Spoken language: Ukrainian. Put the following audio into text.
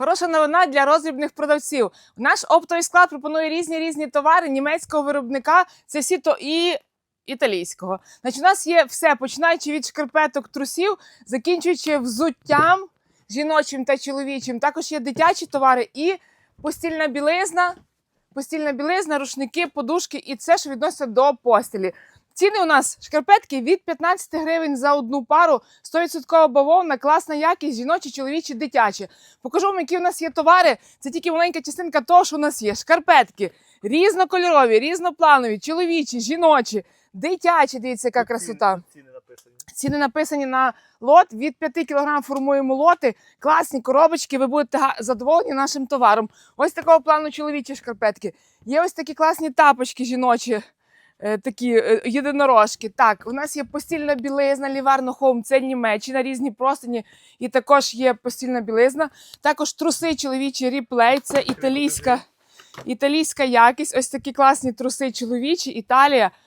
Хороша новина для роздрібних продавців. Наш оптовий склад пропонує різні різні товари німецького виробника. Це всі то і італійського. Значить, у нас є все, починаючи від шкарпеток, трусів, закінчуючи взуттям жіночим та чоловічим. Також є дитячі товари і постільна білизна, постільна білизна, рушники, подушки і це, що відноситься до постілі. Ціни у нас шкарпетки від 15 гривень за одну пару, 100% бавовна, класна якість, жіночі, чоловічі, дитячі. Покажу вам, які у нас є товари. Це тільки маленька частинка того, що у нас є. Шкарпетки різнокольорові, різнопланові, чоловічі, жіночі, дитячі. Дивіться, яка красота. Ціни написані. Ціни написані на лот. Від 5 кг формуємо лоти. Класні коробочки. Ви будете задоволені нашим товаром. Ось такого плану чоловічі шкарпетки. Є ось такі класні тапочки жіночі. Е, Такі е, єдинорожки. Так, у нас є постільна білизна, ліварно хоум, це Німеччина, різні простині, і також є постільна білизна. Також труси чоловічі ріплей, це італійська, італійська якість. Ось такі класні труси чоловічі, Італія.